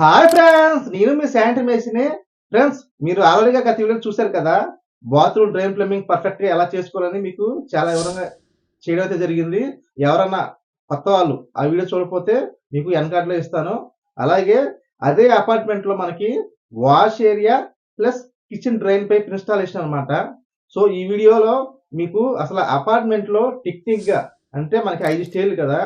Hi friends నేను మీ sanitary మేసిని friends మీరు ఆల్రెడీగా గత వీడియో చూశారు కదా? బాత్రూమ్ డ్రైన్ ప్లంబింగ్ పర్ఫెక్ట్గా ఎలా చేసుకోవాలని మీకు చాలా వివరంగా చేయడం అయితే జరిగింది. ఎవరన్నా కొత్త వాళ్ళు ఆ వీడియో చూడకపోతే మీకు ఎన్ ఇస్తాను. అలాగే అదే అపార్ట్మెంట్లో మనకి wash area plus kitchen drain pipe installation అనమాట సో ఈ వీడియోలో మీకు అసలు అపార్ట్మెంట్లో టెక్నిక్గా అంటే మనకి ఐదు స్టేర్లు కదా?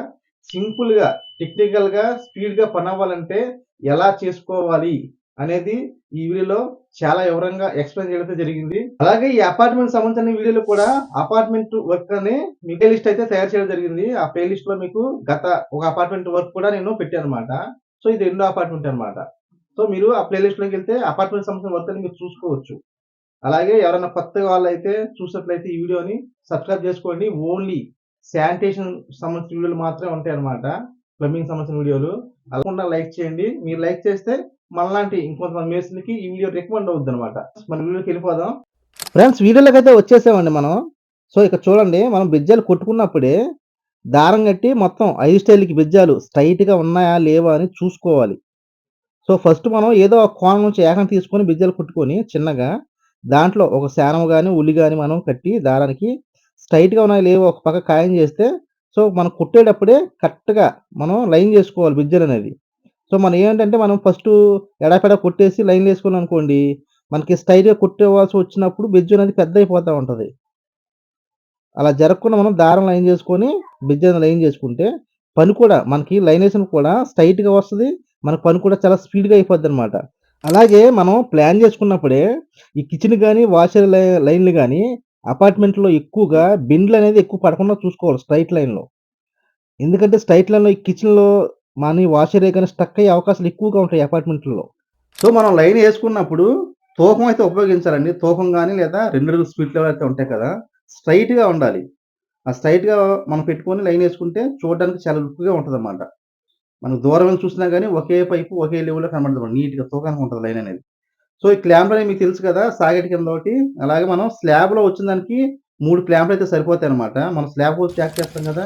సింపుల్గా టెక్నికల్గా స్పీడ్గా పని అవ్వాలంటే ఎలా చేసుకోవాలి అనేది ఈ వీడియోలో చాలా వివరంగా ఎక్స్ప్లెయిన్ చేయడం జరిగింది. అలాగే ఈ అపార్ట్మెంట్ సంబంధించిన వీడియోలో కూడా అపార్ట్మెంట్ వర్క్ అని మీ ప్లే లిస్ట్ అయితే తయారు చేయడం జరిగింది. ఆ ప్లే లిస్ట్లో మీకు గత ఒక అపార్ట్మెంట్ వర్క్ కూడా నేను పెట్టాను అనమాట సో ఇది రెండో అపార్ట్మెంట్ అన్నమాట. సో మీరు ఆ ప్లే లిస్ట్లోకి వెళ్తే అపార్ట్మెంట్ సంబంధించిన వర్క్ అని మీరు చూసుకోవచ్చు. అలాగే ఎవరైనా కొత్త వాళ్ళు అయితే చూసినట్లయితే ఈ వీడియోని సబ్స్క్రైబ్ చేసుకోండి. ఓన్లీ శానిటేషన్ సంబంధించిన వీడియోలు మాత్రమే ఉంటాయి అనమాట ప్లంబింగ్ సంబంధించిన వీడియోలు. అలాకుండా లైక్ చేయండి. మీరు లైక్ చేస్తే మనలాంటి ఇంకొంతమంది మేస్త్రికి ఈ వీడియో రికమెండ్ అవుద్ది అనమాట మన వీడియోకి వెళ్ళిపోదాం. ఫ్రెండ్స్ వీడియోలోకి అయితే వచ్చేసామండి మనం. సో ఇక్కడ చూడండి మనం బిజ్జాలు కొట్టుకున్నప్పుడే దారం కట్టి మొత్తం ఐదు స్టైల్కి బిజ్జాలు స్ట్రైట్గా ఉన్నాయా లేవా అని చూసుకోవాలి. సో ఫస్ట్ మనం ఏదో ఒక కోణం నుంచి ఏకం తీసుకొని బిజ్జాలు కుట్టుకొని చిన్నగా దాంట్లో ఒక శానం కానీ ఉల్లి కానీ మనం కట్టి దారానికి స్ట్రైట్గా ఉన్నాయా లేవో ఒక పక్క ఖాయం చేస్తే సో మనం కుట్టేటప్పుడే కరెక్ట్గా మనం లైన్ చేసుకోవాలి బిజ్జలు అనేది. సో మనం ఏంటంటే మనం ఫస్ట్ ఎడాపెడా కొట్టేసి లైన్ వేసుకున్నాం అనుకోండి మనకి స్టైల్గా కుట్టేవాల్సి వచ్చినప్పుడు బిజ్జు అనేది పెద్ద అయిపోతూ ఉంటుంది. అలా జరగకుండా మనం దారం లైన్ చేసుకొని బిజ్జు లైన్ చేసుకుంటే పని కూడా మనకి లైన్ వేసిన కూడా స్ట్రైట్గా వస్తుంది మన పని కూడా చాలా స్పీడ్గా అయిపోద్ది అనమాట అలాగే మనం ప్లాన్ చేసుకున్నప్పుడే ఈ కిచెన్ కానీ వాషర్ లైన్లు కానీ అపార్ట్మెంట్లో ఎక్కువగా బిండ్లు అనేది ఎక్కువ పడకుండా చూసుకోవాలి స్ట్రైట్ లైన్లో. ఎందుకంటే స్ట్రైట్ లైన్లో ఈ కిచెన్లో మనీ వాషర్ కానీ స్టక్ అయ్యే అవకాశాలు ఎక్కువగా ఉంటాయి అపార్ట్మెంట్లో సో మనం లైన్ వేసుకున్నప్పుడు తూకం అయితే ఉపయోగించాలండి. తూకం కానీ లేదా రెండు స్పీడ్ లెవెల్ అయితే ఉంటాయి కదా స్ట్రైట్గా ఉండాలి. ఆ స్ట్రైట్గా మనం పెట్టుకొని లైన్ వేసుకుంటే చూడడానికి చాలా లుక్గా ఉంటుంది అన్నమాట మనకు దూరం చూసినా కానీ ఒకే పైపు ఒకే లెవెల్లో కనబడుతుంది నీట్గా తూకానికి ఉంటుంది లైన్ అనేది. సో ఈ క్లాంప్ అనేది మీకు తెలుసు కదా సాగెట్ కింద ఒకటి. అలాగే మనం స్లాబ్లో వచ్చిన దానికి మూడు క్లాంపులు అయితే సరిపోతాయి అనమాట మనం స్లాబ్ పోసి చెక్ చేస్తాం కదా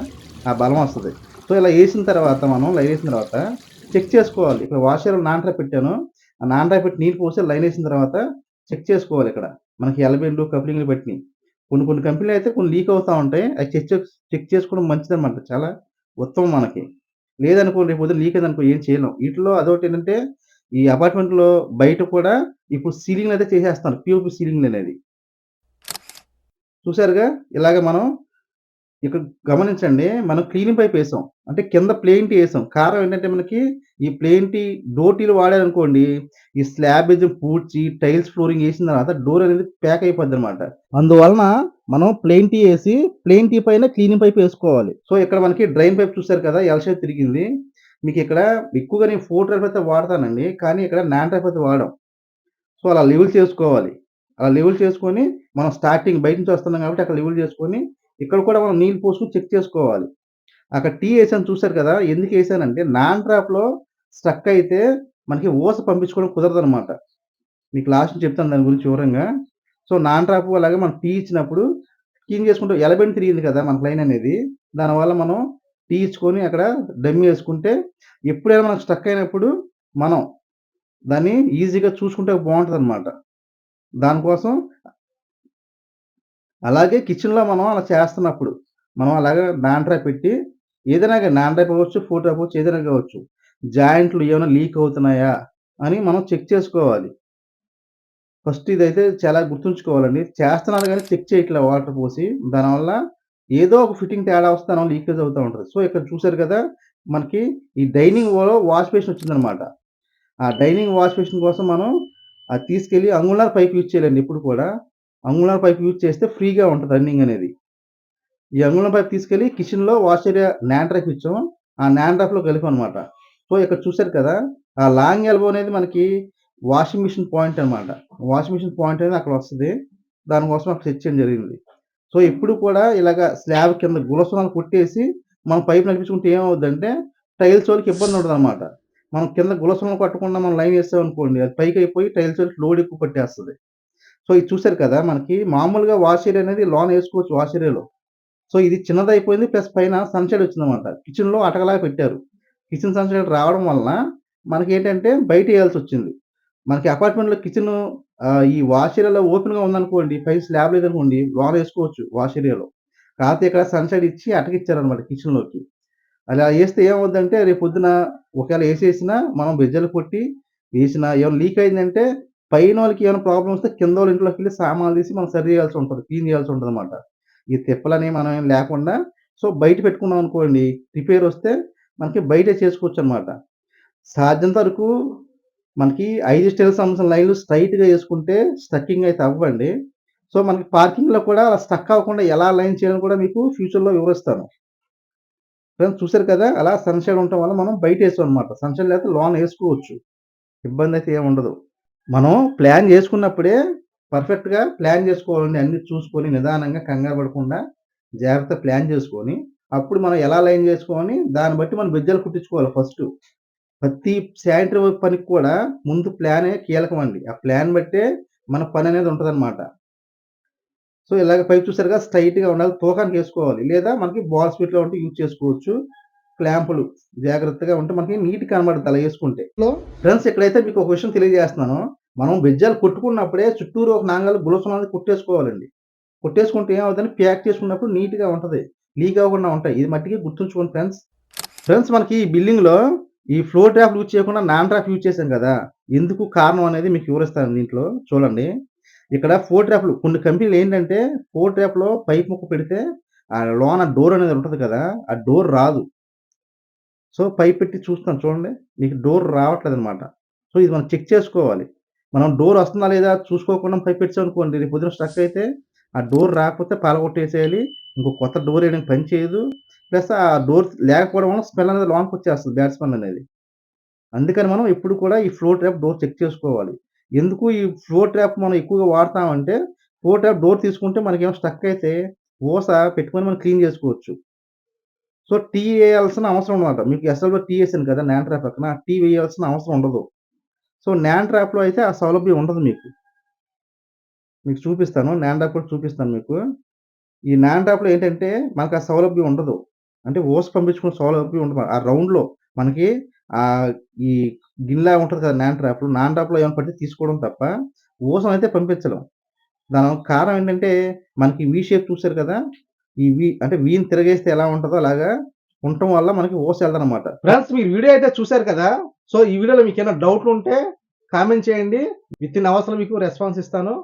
ఆ బలం వస్తుంది. సో ఇలా వేసిన తర్వాత మనం లైన్ వేసిన తర్వాత చెక్ చేసుకోవాలి. ఇక్కడ వాషర్లో నాంట్రా పెట్టాను. ఆ నాంట్రా పెట్టి నీళ్ళు పోసి లైన్ వేసిన తర్వాత చెక్ చేసుకోవాలి ఇక్కడ. మనకి ఎలబెండ్లు కప్లింగ్లు పెట్టినాయి. కొన్ని కొన్ని కంపెనీలు అయితే కొన్ని లీక్ అవుతూ ఉంటాయి. అది చెక్ చెక్ చేసుకోవడం మంచిది అనమాట చాలా ఉత్తమం మనకి. లేదనుకో రేపు పొద్దున లీక్ అయిందనుకో ఏం చేయలేం. వీటిలో అదొకటి ఏంటంటే ఈ అపార్ట్మెంట్లో బయట కూడా ఇప్పుడు సీలింగ్ అయితే చేసేస్తున్నారు పిఓపి సీలింగ్ అనేది. చూసారుగా ఇలాగ మనం ఇక్కడ గమనించండి మనం క్లీనింగ్ పైప్ వేసాం. అంటే కింద ప్లేంటి వేసాం. కారణం ఏంటంటే మనకి ఈ ప్లేంటి డోటీలు వాడారనుకోండి ఈ స్లాబేజ్ పూడ్చి టైల్స్ ఫ్లోరింగ్ వేసిన తర్వాత డోర్ అనేది ప్యాక్ అయిపోద్ది అనమాట అందువలన మనం ప్లేంటీ వేసి టీ పైన క్లీనింగ్ పైప్ వేసుకోవాలి. సో ఇక్కడ మనకి డ్రైన్ పైప్ చూసారు కదా ఎల్ షేప్ తిరిగింది. మీకు ఇక్కడ ఎక్కువగా నేను ఫోర్ ట్రైప్ అయితే వాడతానండి కానీ ఇక్కడ నాన్ ట్రైప్ అయితే వాడడం సో అలా లెవెల్ చేసుకోవాలి. అలా లెవెల్ చేసుకొని మనం స్టార్టింగ్ బయట నుంచి వస్తున్నాం కాబట్టి అక్కడ లెవెల్ చేసుకొని ఇక్కడ కూడా మనం నీళ్ళు పోసుకుని చెక్ చేసుకోవాలి. అక్కడ టీ వేసాను చూసారు కదా ఎందుకు వేసానంటే నాన్ ట్రాప్లో స్ట్రక్ అయితే మనకి ఊస పంపించుకోవడం కుదరదు అనమాట మీకు లాస్ట్ చెప్తాను దాని గురించి వివరంగా. సో నాన్ ట్రాప్ అలాగే మనం టీ ఇచ్చినప్పుడు క్లీన్ చేసుకుంటూ ఎలబెంట్ తిరిగింది కదా మన లైన్ అనేది దానివల్ల మనం తీయించుకొని అక్కడ డమ్మి వేసుకుంటే ఎప్పుడైనా మనకు స్టక్ అయినప్పుడు మనం దాన్ని ఈజీగా చూసుకుంటే బాగుంటుంది అనమాట దానికోసం అలాగే కిచెన్లో మనం అలా చేస్తున్నప్పుడు మనం అలాగే నాండ్రా పెట్టి ఏదైనా నాండ్రా అవ్వచ్చు ఫోటో అవ్వచ్చు ఏదైనా కావచ్చు జాయింట్లు ఏమైనా లీక్ అవుతున్నాయా అని మనం చెక్ చేసుకోవాలి. ఫస్ట్ ఇదైతే చాలా గుర్తుంచుకోవాలండి. చేస్తున్నారు కానీ చెక్ చేయట్లేదు వాటర్ పోసి. దానివల్ల ఏదో ఒక ఫిట్టింగ్ తేడా వస్తే లీకేజ్ అవుతూ ఉంటుంది. సో ఇక్కడ చూసారు కదా మనకి ఈ డైనింగ్ వాష్ బేషన్ వచ్చిందనమాట ఆ డైనింగ్ వాష్ బేషన్ కోసం మనం అది తీసుకెళ్ళి అంగుళార్ పైప్ యూజ్ చేయాలండి ఇప్పుడు కూడా. అంగుళార్ పైప్ యూజ్ చేస్తే ఫ్రీగా ఉంటుంది రన్నింగ్ అనేది. ఈ అంగుళం పైప్ తీసుకెళ్ళి కిచెన్లో వాష్ ఏరియా నాండ్రాఫ్ ఇచ్చాం. ఆ నాన్ డ్రైప్లో కలిపాం అనమాట సో ఇక్కడ చూసారు కదా ఆ లాంగ్ ఎల్బో అనేది మనకి వాషింగ్ మిషన్ పాయింట్ అనమాట వాషింగ్ మిషన్ పాయింట్ అనేది అక్కడ వస్తుంది. దానికోసం అక్కడ సెట్ చేయడం జరిగింది. సో ఇప్పుడు కూడా ఇలాగ స్లాబ్ కింద గులసనాలు కొట్టేసి మనం పైప్ నడిపించుకుంటే ఏమవుద్దంటే టైల్స్ వాళ్ళకి ఇబ్బంది ఉండదు అనమాట మనం కింద గులసనాలు కట్టకుండా మనం లైన్ వేస్తాం అనుకోండి అది పైకి అయిపోయి టైల్స్ వాళ్ళకి లోడ్ ఎక్కువ పట్టేస్తుంది సో ఇది చూసారు కదా మనకి మామూలుగా వాష్ ఏరియా అనేది లోన్ వేసుకోవచ్చు వాష్ ఏరియాలో సో ఇది చిన్నదైపోయింది ప్లస్ పైన సన్షైడ్ వచ్చిందన్నమాట. కిచెన్లో అటకలాగా పెట్టారు. కిచెన్ సన్షైడ్ రావడం వలన వేయాల్సి వచ్చింది. మనకి అపార్ట్‌మెంట్‌లో కిచెను ఈ వాష్ ఏరియాలో ఓపెన్‌గా ఉందనుకోండి, పై స్లాబ్ లేదనుకోండి, లోనేసుకోవచ్చు వాష్ ఏరియాలో. కాపోతే ఇక్కడ సన్సైడ్ ఇచ్చి అటకిచ్చారనమాట కిచెన్‌లోకి. అలా వేస్తే ఏమవుద్దంటే పొద్దున ఒకవేళ వేసేసినా మనం బెజ్జలు కొట్టి వేసినా ఏమైనా లీక్ అయిందంటే పైన వాళ్ళకి ఏమైనా ప్రాబ్లం వస్తే కింద వాళ్ళ ఇంట్లోకి వెళ్ళి సామాన్లు తీసి మనం సరి చేయాల్సి ఉంటుంది క్లీన్ చేయాల్సి ఉంటుంది అనమాట ఈ తిప్పలని మనం ఏం లేకుండా సో, బయట పెట్టుకున్నాం అనుకోండి, రిపేర్ వస్తే మనకి బయటే చేసుకోవచ్చనమాట. సాధ్యంత వరకు మనకి ఐదు స్టైల్ సంబంధించిన లైన్‌లు స్ట్రైట్గా వేసుకుంటే స్టక్కింగ్ అయితే అవ్వండి. సో, మనకి పార్కింగ్‌లో కూడా అలా స్టక్ అవ్వకుండా ఎలా లైన్ చేయాలని కూడా మీకు ఫ్యూచర్‌లో వివరిస్తాను. ఫ్రెండ్స్ చూసారు కదా! అలా సన్‌షైడ్ ఉండటం వల్ల మనం బయట వేస్తాం అనమాట సన్‌షైడ్ లేకపోతే లోన్ వేసుకోవచ్చు ఇబ్బంది అయితే ఏమి ఏముండదు. మనం ప్లాన్ చేసుకున్నప్పుడే పర్ఫెక్ట్‌గా ప్లాన్ చేసుకోవాలండి అన్ని చూసుకొని నిదానంగా కంగారు పడకుండా జాగ్రత్తగా ప్లాన్ చేసుకొని అప్పుడు మనం ఎలా లైన్ చేసుకొని దాన్ని బట్టి మనం బిజ్జలు కుట్టించుకోవాలి ఫస్ట్ ప్రతి శానిటరీ వర్క్ పనికి కూడా ముందు ప్లానే అండి ఆ ప్లాన్ బట్టే మన పని అనేది ఉంటుంది అనమాట సో, ఇలాగ పైపు చూసారుగా స్ట్రైట్గా ఉండాలి. తూకానికేసుకోవాలి. లేదా మనకి బాల్ స్పీడ్లో ఉంటే యూజ్ చేసుకోవచ్చు. క్లాంపులు జాగ్రత్తగా ఉంటే మనకి నీట్ కనబడుద్ది అలా వేసుకుంటే ఫ్రెండ్స్ ఇక్కడైతే మీకు ఒక విషయం తెలియజేస్తున్నాను. మనం బెజ్జాలు కొట్టుకున్నప్పుడే చుట్టూరు ఒక నాంగాలు బులస అనేది కొట్టేసుకుంటే కుట్టేసుకుంటే ఏమవుద్దంటే ప్యాక్ చేసుకున్నప్పుడు నీట్‌గా ఉంటది. లీక్ అవ్వకుండా ఉంటాయి. ఇది మట్టికి గుర్తుంచుకోండి ఫ్రెండ్స్. ఫ్రెండ్స్ మనకి ఈ బిల్డింగ్‌లో ఈ ఫ్లోర్ ట్రాప్ యూజ్ చేయకుండా నాన్ ట్రాప్ యూజ్ చేసాం కదా ఎందుకు కారణం అనేది మీకు వివరిస్తాను దీంట్లో చూడండి. ఇక్కడ ఫోర్ ట్రాప్‌లు కొన్ని కంపెనీలు ఏంటంటే ఫోర్ ట్రాప్‌లో పైప్ ముక్క పెడితే ఆ లోన డోర్ అనేది ఉంటుంది కదా! ఆ డోర్ రాదు. సో, పైప్ పెట్టి చూస్తాను చూడండి. మీకు డోర్ రావట్లేదు అనమాట సో, ఇది మనం చెక్ చేసుకోవాలి. మనం డోర్ వస్తుందా లేదా చూసుకోకుండా పైప్ పెట్టామనుకోండి రేపు పొద్దున స్ట్రక్ అయితే ఆ డోర్ రాకపోతే పగలగొట్టేసేయాలి. ఇంకో కొత్త డోర్ ఏయడానికి పని చేయదు. ప్లస్ ఆ డోర్ లేకపోవడం వల్ల స్మెల్ అనేది లోనకొచ్చేస్తది. బ్యాడ్ స్మెల్ అనేది. అందుకని మనం ఎప్పుడు కూడా ఈ ఫ్లోర్ ట్రాప్ డోర్ చెక్ చేసుకోవాలి. ఎందుకు ఈ ఫ్లోర్ ట్రాప్ మనం ఎక్కువగా వాడతామంటే ఫ్లోర్ ట్రాప్ డోర్ తీసుకుంటే మనకేమో స్ట్రక్ అయితే ఓస పెట్టుకొని మనం క్లీన్ చేసుకోవచ్చు. సో, టీ వేయాల్సిన అవసరం అనమాట. మీకు ఎస్ఎల్‌లో టీ వేసాను కదా! నాన్ ట్రాప్ పక్కన. టీ వేయాల్సిన అవసరం ఉండదు. సో, నాన్ ట్రాప్‌లో అయితే ఆ సౌలభ్యం ఉండదు మీకు. మీకు చూపిస్తాను. నాన్ ట్రాప్ కూడా చూపిస్తాను మీకు. ఈ నాన్ ట్రాప్‌లో ఏంటంటే మనకు ఆ సౌలభ్యం ఉండదు. అంటే ఓట్స్ పంపించుకుని సాల్వ్ అయిపోయి ఉండదు. ఆ రౌండ్‌లో మనకి ఆహ్, ఈ గిన్నెలా ఉంటది కదా! నాన్ ట్రాప్‌లో. నాన్ ట్రాప్‌లో ఏమైనా పడితే తీసుకోవడం తప్ప ఊసనైతే పంపించలేం. దాని కారణం ఏంటంటే మనకి వి షేప్ చూసారు కదా! ఈ వి అంటే వీని తిరగేస్తే ఎలా ఉంటదో అలాగా ఉండటం వల్ల మనకి ఊస ఎళ్ళదనమాట. ఫ్రెండ్స్ మీరు వీడియో అయితే చూసారు కదా! సో, ఈ వీడియోలో మీకేమైనా డౌట్‌లుంటే కామెంట్ చేయండి. వితిన్ అవర్స్‌లో మీకు రెస్పాన్స్ ఇస్తాను.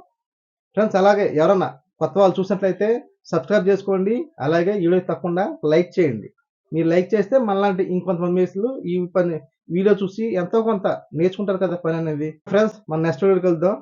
ఫ్రెండ్స్ అలాగే ఎవరన్నా కొత్త వాళ్ళు చూసినట్లయితే సబ్స్క్రైబ్ చేసుకోండి. అలాగే వీడియో తప్పకుండా లైక్ చేయండి. మీరు లైక్ చేస్తే మనలాంటి ఇంకొంతమంది మేస్త్రులు ఈ పని వీడియో చూసి ఎంతో కొంత నేర్చుకుంటారు కదా పని అనేది ఫ్రెండ్స్ మన నెక్స్ట్ వీడియోకి వెళ్దాం